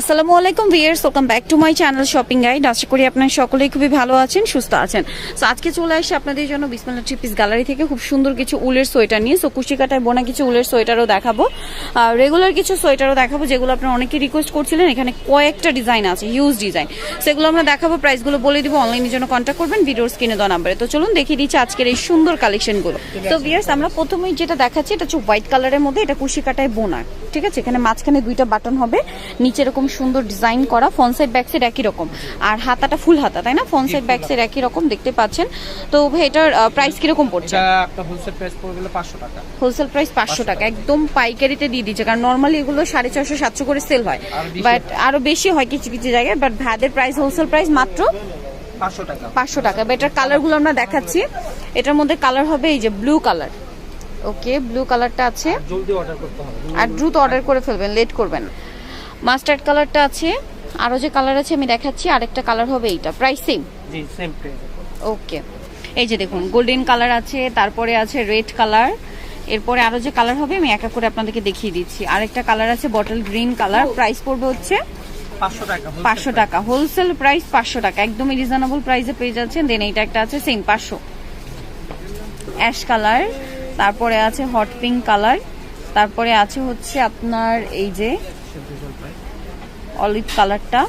আসসালামু আলাইকুম viewers welcome back to my channel shopping guide আশা করি আপনারা সকলেই খুবই ভালো আছেন সুস্থ আছেন। সো আজকে চলে আসি আপনাদের জন্য বিসমিল্লা ট্রিপিস গ্যালারি থেকে। খুব সুন্দর কিছু উলের সোয়েটার নিয়ে। সো কুশিকাটায় বোনা কিছু উলের সোয়েটারও দেখাবো। রেগুলার কিছু সোয়েটারও দেখাবো যেগুলো আপনারা অনেকে রিকোয়েস্ট করছিলেন। এখানে কয়েকটা ডিজাইন আছে হিউজ ডিজাইন সেগুলো আমরা দেখাবো প্রাইসগুলো বলে দিব অনলাইনের জন্য কন্ট্যাক্ট করবেন ভিডিওর স্ক্রিনে দেওয়া নাম্বারে তো চলুন দেখিয়ে দিচ্ছি আজকের এই সুন্দর কালেকশনগুলো তো ভিয়ার্স আমরা প্রথমেই যেটা দেখাচ্ছি এটা হচ্ছে হোয়াইট কালারের মধ্যে এটা কুশিকাটায় বোনা। ঠিক আছে? এখানে মাঝখানে দুইটা বাটন হবে। নিচে এরকম সুন্দর ডিজাইন করা ফ্রন্ট সাইড ব্যাক সাইড একই রকম। আর হাতাটা ফুল হাতা তাই না? ফ্রন্ট সাইড ব্যাক সাইড একই রকম দেখতে পাচ্ছেন। তো ভাই এটার প্রাইস কীরকম পড়ছে? হোলসেল প্রাইস পড়বে পাঁচশো টাকা। হোলসেল প্রাইস পাঁচশো টাকা। একদম পাইকারিতে দিয়ে দিচ্ছে। কারণ নর্মালি এগুলো সাড়ে ছশো সাতশো করে সেল হয়। বাট আরও বেশি হয় কিছু কিছু জায়গায়। বাট ভ্যাদের প্রাইস হোলসেল প্রাইস মাত্র পাঁচশো টাকা। এটার কালারগুলো আমরা দেখাচ্ছি। এটার মধ্যে কালার হবে এই যে ব্লু কালার ওকে ব্লু কালারটা আছে। আর দ্রুত অর্ডার করে ফেলবেন লেট করবেন মাস্টার্ড কালারটা আছে আরও যে কালার আছে আমি দেখাচ্ছি আরেকটা কালার হবে এইটা প্রাইস সেম জি সেম প্রাইস ওকে এই যে দেখুন গোল্ডেন কালার আছে তারপরে আছে রেড কালার এরপরে আরও যে কালার হবে আমি এক এক করে আপনাদেরকে দেখিয়ে দিচ্ছি। আরেকটা কালার আছে বটল গ্রিন কালার প্রাইস পড়বে হচ্ছে পাঁচশো। টাকা হোলসেল প্রাইস পাঁচশো টাকা একদমই রিজনেবল প্রাইসে পেয়ে যাচ্ছেন। দেন এইটা একটা আছে সেম পাঁচশো। অ্যাশ কালার তারপরে আছে হট পিঙ্ক কালার তারপরে আছে হচ্ছে আপনার এই যে অলিভ কালারটা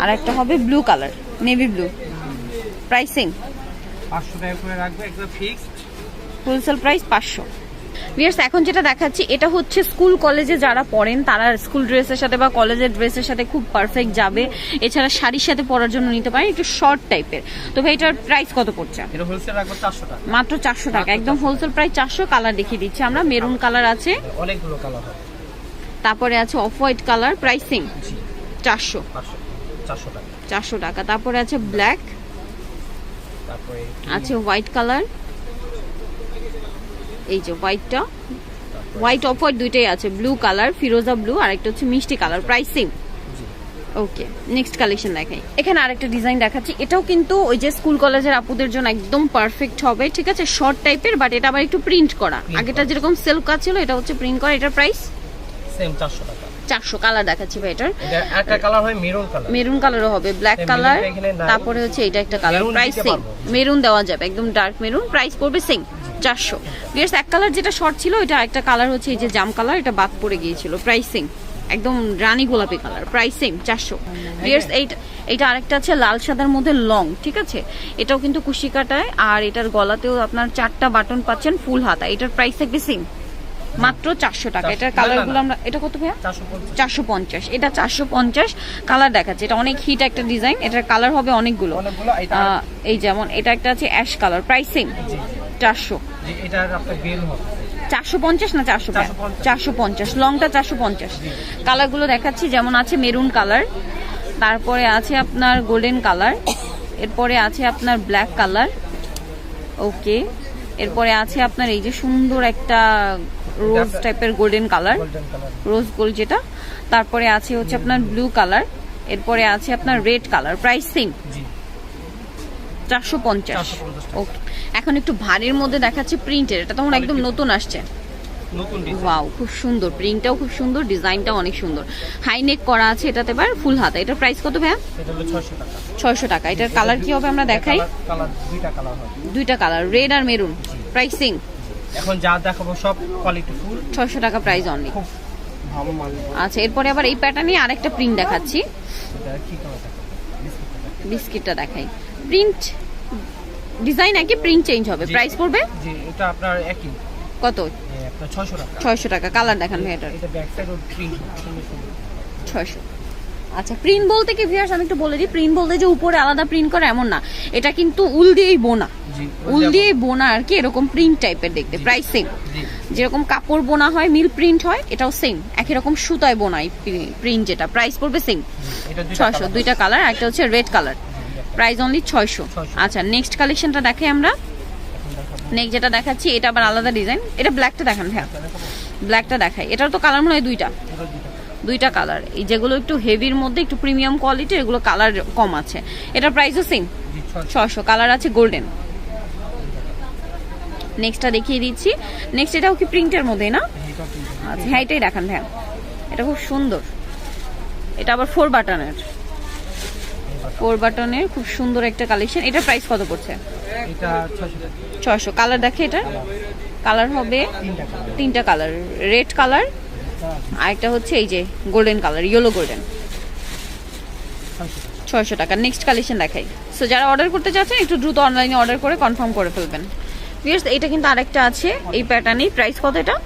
আর একটা হবে blue colour navy blue pricing পাঁচশো টাকা করে রাখবে একদম ফিক্সড হোলসেল প্রাইস পাঁচশো। ভিয়ার্স এখন যেটা দেখাচ্ছি এটা হচ্ছে স্কুল কলেজে যারা পড়েন তারা স্কুল ড্রেসের সাথে বা কলেজের ড্রেসের সাথে খুব পারফেক্ট যাবে। এছাড়া শাড়ির সাথে পরার জন্য নিতে পারেন একটু শর্ট টাইপের তো ভাই এটার প্রাইস কত পড়ছে? মাত্র চারশো টাকা একদম হোলসেল প্রাইস চারশো কালার দেখিয়ে দিচ্ছি আমরা। মেরুন কালার আছে। অনেকগুলো কালার তারপরে আছে অফ হোয়াইট কালার প্রাইসিং চারশো। চারশো টাকা। তারপরে আছে ব্ল্যাক তারপরে আছে হোয়াইট কালার এই যে হোয়াইটটা হোয়াইট অফ হোয়াইট দুইটাই আছে ব্লু কালার ফিরোজা ব্লু আর একটা হচ্ছে মিষ্টি কালার প্রাইসিং জি। ওকে নেক্সট কালেকশন দেখাই। এখানে আরেকটা ডিজাইন দেখাচ্ছি এটাও কিন্তু ওই যে স্কুল কলেজের আপুদের জন্য একদম পারফেক্ট হবে ঠিক আছে? শর্ট টাইপের বাট এটা আবার একটু প্রিন্ট করা। আগেটা যেরকম সেলফ কাজ ছিল এটা হচ্ছে প্রিন্ট করা এটার প্রাইস সেম চারশো টাকা। চারশো কালার দেখাচ্ছি ভাই এটার। এটা একটা কালার হয় মেরুন কালার মেরুন কালারও হবে ব্ল্যাক কালার। তারপরে হচ্ছে এটা একটা কালার প্রাইস সেম মেরুন দেওয়া যাবে একদম ডার্ক মেরুন প্রাইস পড়বে সেম চারশো। বিয়ার্স এক কালার যেটা শর্ট ছিল এটা একটা কালার হচ্ছে এই যে জাম কালার এটা বাদ পড়ে গিয়েছিল। প্রাইসিং একদম রানি গোলাপি কালার প্রাইস সেম চারশো। বিয়ার্স এইটা এইটা আরেকটা আছে লাল সাদার মধ্যে লং ঠিক আছে? এটাও কিন্তু কুশি কাটায় আর এটার গলাতেও আপনার চারটা বাটন পাচ্ছেন ফুল হাতা। এটার প্রাইস থাকবে সেম মাত্র চারশো টাকা। এটার কালারগুলো আমরা এটা কত ভাইয়া? চারশো পঞ্চাশ। এটা চারশো পঞ্চাশ কালার দেখাচ্ছে। এটা অনেক হিট একটা ডিজাইন এটার কালার হবে অনেকগুলো। এটা এই যেমন এটা একটা আছে অ্যাশ কালার প্রাইসিং জি। চারশো। চারশো পঞ্চাশ না চারশো চারশো পঞ্চাশ। লংটা চারশো পঞ্চাশ। কালারগুলো দেখাচ্ছি যেমন আছে মেরুন কালার তারপরে আছে আপনার গোল্ডেন কালার এরপরে আছে আপনার ব্ল্যাক কালার ওকে এরপরে আছে আপনার এই যে সুন্দর একটা রোজ টাইপের গোল্ডেন কালার রোজ গোল্ড যেটা তারপরে আছে হচ্ছে আপনার ব্লু কালার এরপরে আছে আপনার রেড কালার প্রাইস সেম চারশো পঞ্চাশ। 450 ওকে এখন একটু ভারীর মধ্যে দেখাচ্ছে প্রিন্টের এটা তখন একদম নতুন আসছে। ওয়াও খুব সুন্দর। প্রিন্টটাও খুব সুন্দর ডিজাইনটাও অনেক সুন্দর। হাই নেক করা আছে এটাতে এবার ফুল হাতা। এটার প্রাইস কত ভাইয়া? এটা ছয়শো টাকা। এটার কালার কি হবে আমরা দেখাই? দুইটা কালার রেড আর মেরুন প্রাইসিং এখন যা দেখাবো সব কোয়ালিটি ফুল ছয়শো টাকা প্রাইস অনলি আচ্ছা এরপরে আবার এই প্যাটার্নে আরেকটা প্রিন্ট দেখাচ্ছি। বিস্কিটটা দেখাই। প্রিন্ট ডিজাইন একই প্রিন্ট চেঞ্জ হবে। প্রাইস পড়বে? জি এটা আপনার একই। কত? আপনার ছয়শো টাকা। ছয়শো টাকা। কালার দেখান ভাই এটার এটা ব্যাক সাইড ও প্রিন্ট সুন্দর সুন্দর ছয়শো। আচ্ছা প্রিন্ট বলতে কি ভিউয়ার্স আমি একটু বলে দিই প্রিন্ট বলতে যে উপরে আলাদা প্রিন্ট করে এমন না। এটা কিন্তু উল দিয়েই বোনা। জি উল দিয়েই বোনা আর কি এরকম প্রিন্ট টাইপের দেখতে। প্রাইস সেম জি। যেরকম কাপড় বোনা হয় মিল প্রিন্ট হয় এটাও সেম একই রকম সুতায় বোনাই প্রিন্ট যেটা। প্রাইস পড়বে সেম এটা ছয়শো দুইটা কালার একটা হচ্ছে রেড কালার প্রাইস অনলি ছয়শো। আচ্ছা নেক্সট কালেকশনটা দেখাই আমরা। নেক্সট যেটা দেখাচ্ছি এটা আবার আলাদা ডিজাইন এটা ব্ল্যাকটা দেখান হ্যাঁ। ব্ল্যাকটা দেখাই। এটার তো কালার মনে হয় দুইটা। দুইটা কালার এই যেগুলো একটু হেভির মধ্যে একটু প্রিমিয়াম কোয়ালিটির এগুলো কালার কম আছে। এটার প্রাইসও সেম ছয়শো। ছশো কালার আছে গোল্ডেন নেক্সটটা দেখিয়ে দিচ্ছি। নেক্সট এটাও কি প্রিন্টের মধ্যে না? এটা আচ্ছা হ্যাঁ এটাই দেখান হ্যাঁ। এটা খুব সুন্দর। এটা আবার ফোর বাটনের ফোর বাটনের খুব সুন্দর একটা কালেকশন এটা প্রাইস কত পড়ছে? ছয়শো কালার দেখে এটা? কালার হবে তিনটা কালার রেড কালার আর একটা হচ্ছে এই যে গোল্ডেন কালার ইয়েলো গোল্ডেন ছয়শো টাকা। নেক্সট কালেকশন দেখাই। সো যারা অর্ডার করতে চাচ্ছেন একটু দ্রুত অনলাইনে অর্ডার করে কনফার্ম করে ফেলবেন। ভিউয়ার্স এটা কিন্তু আরেকটা আছে। এই প্যাটার্নেই প্রাইস কত এটা?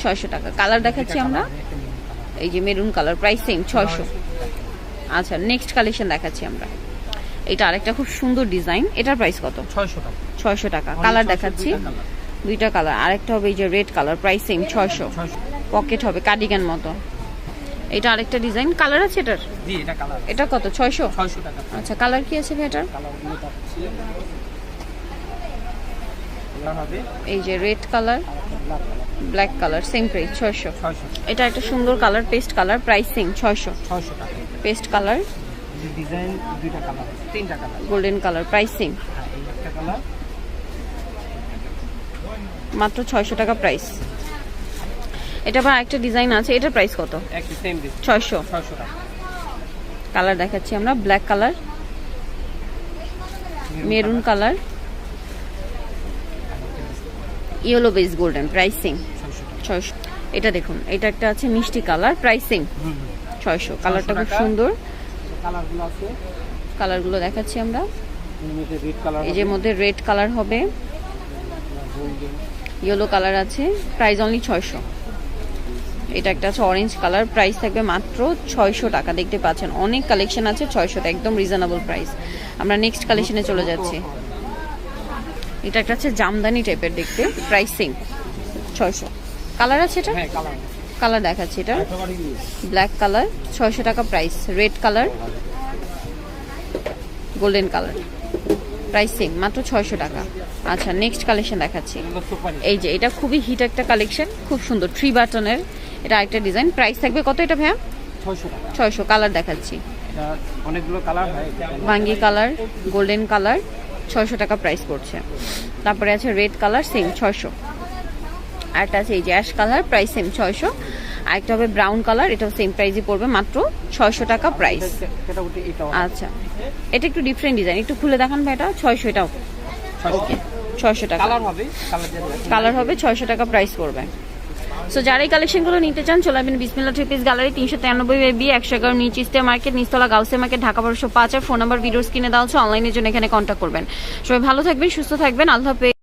ছয়শো টাকা। কালার দেখাচ্ছি আমরা। এই যে মেরুন কালার প্রাইস সেম ছয়শো। আচ্ছা নেক্সট কালেকশন দেখাচ্ছি আমরা। এটা আরেকটা খুব সুন্দর ডিজাইন এটার প্রাইস কত? ছয়শো টাকা। ছয়শো টাকা। কালার দেখাচ্ছি। দুইটা কালার আরেকটা হবে এই যে রেড কালার প্রাইস সেম ছয়শো। পকেট হবে কার্ডিগান মতো। এটা আরেকটা ডিজাইন কালার আছে এটার? জি এটা কালার এটা কত? ছয়শো? আচ্ছা কালার কি আছে এটার? এই যে red colour black colour same price ছয়শো। এটা একটা সুন্দর colour paste colour price same ছয়শো। ছয়শো টাকা। Paste colour. ডিজাইন দুইটা কালার তিনটা কালার। গোল্ডেন কালার প্রাইস হ্যাঁ একটা কালার। মাত্র ছয়শো টাকা প্রাইস। এটা আবার একটা ডিজাইন আছে এটার প্রাইস কত? ছয়শো। কালার দেখাচ্ছি আমরা black colour maroon colour yellow base golden pricing ছয়শো এটা দেখুন এটা একটা আছে মিষ্টি কালার প্রাইসিং ছয়শো। কালারটা খুব। সুন্দর। কালারগুলো আছে। কালারগুলো দেখাচ্ছি আমরা। কালার এই যে মধ্যে রেড কালার হবে। ইয়েলো কালার আছে। প্রাইস অনলি ছয়শো। এটা একটা আছে অরেঞ্জ কালার প্রাইস থাকবে মাত্র ছয়শো টাকা। দেখতে পাচ্ছেন অনেক কালেকশন আছে ছয়শোটা একদম রিজনেবল প্রাইস আমরা নেক্সট কালেকশনে চলে যাচ্ছি। এটা একটা আছে জামদানি টাইপের দেখতে। প্রাইস প্রাইসিং ছয়শো। কালার আছে এটা? হ্যাঁ কালার দেখাচ্ছি এটা। ব্ল্যাক কালার ছয়শো টাকা price red colour golden colour. Price same মাত্র ছয়শো টাকা। আচ্ছা নেক্সট কালেকশন দেখাচ্ছি। এই যে এটা খুবই হিট একটা কালেকশন খুব সুন্দর থ্রি বাটনের এটা আরেকটা ডিজাইন প্রাইস থাকবে কত এটা ভাইয়া? ছয়শো কালার দেখাচ্ছি। অনেকগুলো কালার। ভাঙ্গি কালার গোল্ডেন কালার ছয়শো টাকা প্রাইস পড়ছে। তারপরে আছে রেড কালার সেম ছয়শো। আরেকটা আছে এই যে অ্যাশ কালার প্রাইস সেম ছয়শো। আরেকটা হবে ব্রাউন কালার এটাও সেম প্রাইসই পড়বে মাত্র ছয়শো টাকা প্রাইস আচ্ছা। এটা একটু ডিফারেন্ট ডিজাইন একটু খুলে দেখান ভাই এটা ছয়শো এটাও। ছয়শো। ছয়শো টাকা। কালার হবে ছয়শো টাকা প্রাইস পড়বে। সো যারা এই কালেকশনগুলো নিতে চান চলে আসবেন বিসমিল্লা থ্রি পিস গ্যালারি তিনশো তিরানব্বই বি একশো এগারো নিচ মার্কেট নিস্তলা গাউসে মার্কেট ঢাকা বারোশো পাঁচ আর ফোন নাম্বার ভিডিও কিনে দেওয়া হচ্ছে অনলাইনের জন্য এখানে কন্ট্যাক্ট করবেন। সবাই ভালো থাকবেন সুস্থ থাকবেন আল্লাহ